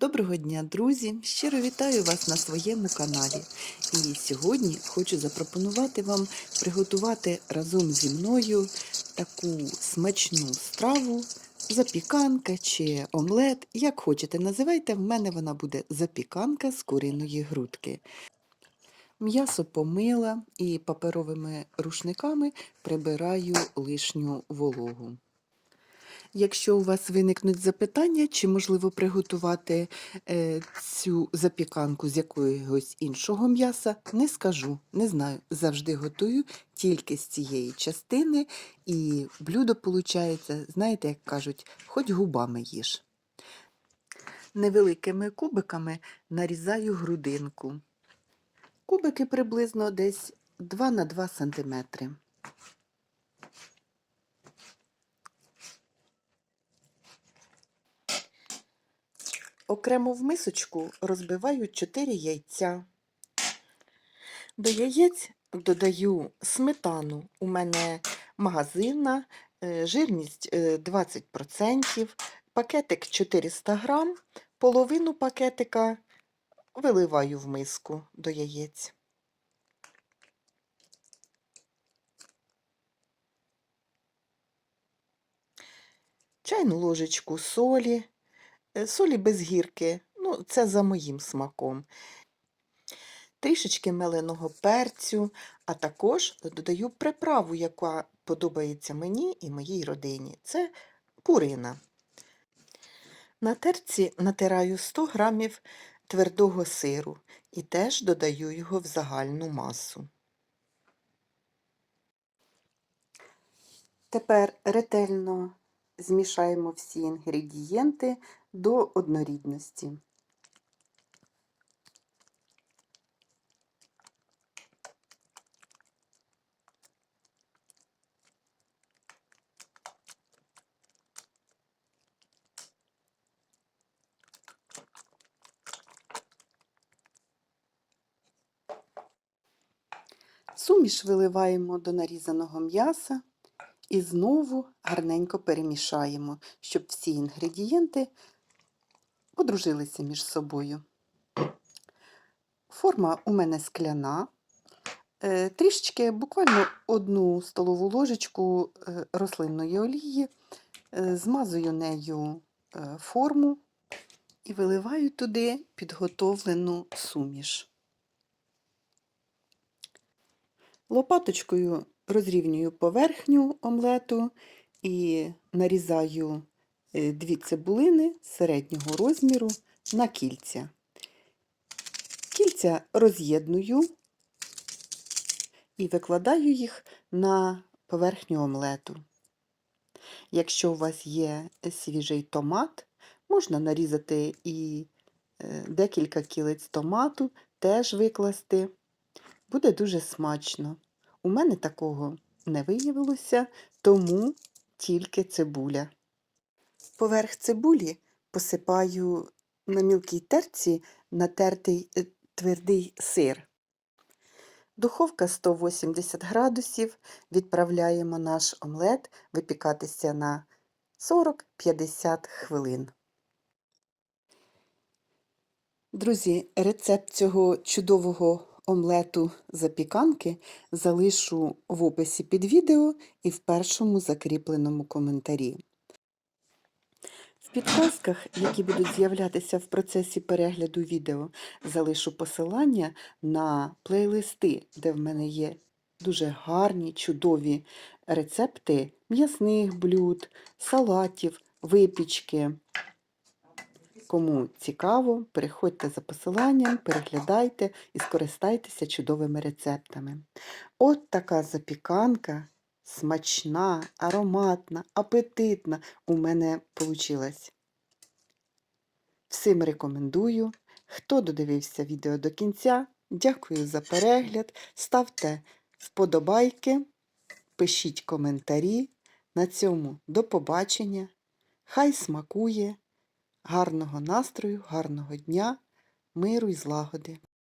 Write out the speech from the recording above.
Доброго дня, друзі! Щиро вітаю вас на своєму каналі. І сьогодні хочу запропонувати вам приготувати разом зі мною таку смачну страву, запіканка чи омлет. Як хочете, називайте, в мене вона буде запіканка з куриної грудки. М'ясо помила і паперовими рушниками прибираю лишню вологу. Якщо у вас виникнуть запитання, чи можливо приготувати е, цю запіканку з якогось іншого м'яса, не скажу, не знаю. Завжди готую тільки з цієї частини, і блюдо виходить, знаєте, як кажуть, хоч губами їж. Невеликими кубиками нарізаю грудинку. Кубики приблизно десь 2 на 2 см. Окремо в мисочку розбиваю 4 яйця. До яєць додаю сметану. У мене магазинна, е, жирність е, 20%, пакетик 400 грам, половину пакетика виливаю в миску до яєць. Чайну ложечку солі. Е, Солі без гірки, ну, це за моїм смаком. Трішечки меленого перцю, а також додаю приправу, яка подобається мені і моїй родині. Це курина. На терці натираю 100 грамів твердого сиру і теж додаю його в загальну масу. Тепер ретельно змішаємо всі інгредієнти до однорідності. Суміш виливаємо до нарізаного м'яса і знову гарненько перемішаємо, щоб всі інгредієнти подружилися між собою. Форма у мене скляна, Е, трішечки, буквально одну столову ложечку е, рослинної олії, е, змазую нею форму і виливаю туди підготовлену суміш. Лопаточкою розрівнюю поверхню омлету і нарізаю дві цибулини середнього розміру на кільця. Кільця роз'єдную і викладаю їх на поверхню омлету. Якщо у вас є свіжий томат, можна нарізати і е, декілька кілець томату, теж викласти. Буде дуже смачно. У мене такого не виявилося, тому тільки цибуля. Поверх цибулі посипаю на мілкій терці натертий е, твердий сир. Духовка 180 градусів. Відправляємо наш омлет випікатися на 40-50 хвилин. Друзі, рецепт цього чудового омлету запіканки залишу в описі під відео і в першому закріпленому коментарі. Підказках, які будуть з'являтися в процесі перегляду відео, залишу посилання на плейлисти, де в мене є дуже гарні, чудові рецепти м'ясних блюд, салатів, випічки. Кому цікаво, переходьте за посиланням, переглядайте і скористайтеся чудовими рецептами. От така запіканка смачна, ароматна, апетитна у мене вийшла. Всім рекомендую. Хто додивився відео до кінця, дякую за перегляд. Ставте вподобайки, пишіть коментарі. На цьому до побачення. Хай смакує! Гарного настрою, гарного дня, миру і злагоди!